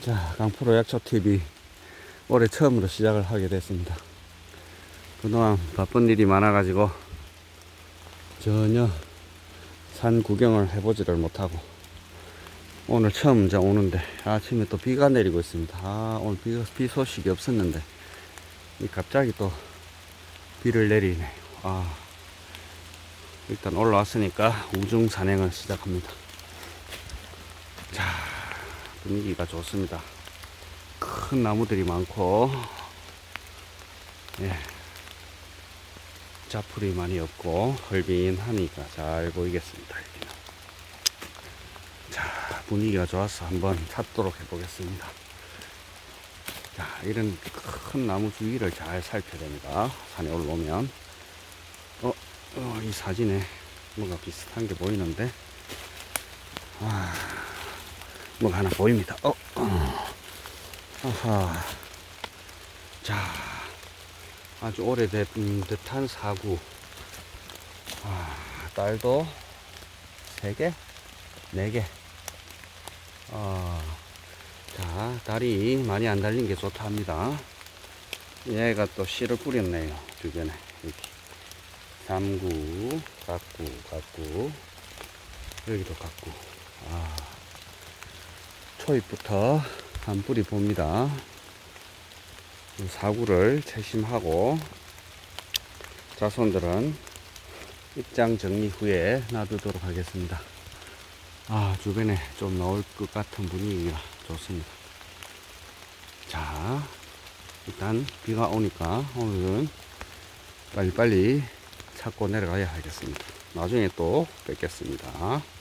자, 강프로 약초TV 올해 처음으로 시작을 하게 됐습니다. 그동안 바쁜 일이 많아가지고 전혀 산 구경을 해보지를 못하고 오늘 처음 이제 오는데 아침에 또 비가 내리고 있습니다. 아, 오늘 비, 비 소식이 없었는데 이 갑자기 또 비를 내리네요. 아, 일단 올라왔으니까 우중 산행을 시작합니다. 자, 분위기가 좋습니다. 큰 나무들이 많고, 예. 자풀이 많이 없고, 헐빈하니까 잘 보이겠습니다. 자, 분위기가 좋아서 한번 찾도록 해보겠습니다. 자, 이런 큰 나무 주위를 잘 살펴야 됩니다. 산에 올라오면. 어, 어, 이 사진에 뭔가 비슷한 게 보이는데, 아, 뭐가 하나 보입니다. 어, 어. 아하. 자, 아주 오래된 음, 듯한 사구. 아, 딸도 세 개, 네 개. 아, 자, 다리 많이 안 달린 게 좋다 합니다. 얘가 또 씨를 뿌렸네요. 주변에. 여기. 삼구, 각구, 각구. 여기도 각구. 아. 초입부터 한 뿌리 봅니다. 이 사구를 채심하고 자손들은 입장 정리 후에 놔두도록 하겠습니다. 아, 주변에 좀 나올 것 같은 분위기가 좋습니다. 자, 일단 비가 오니까 오늘은 빨리빨리 찾고 내려가야 하겠습니다. 나중에 또 뵙겠습니다.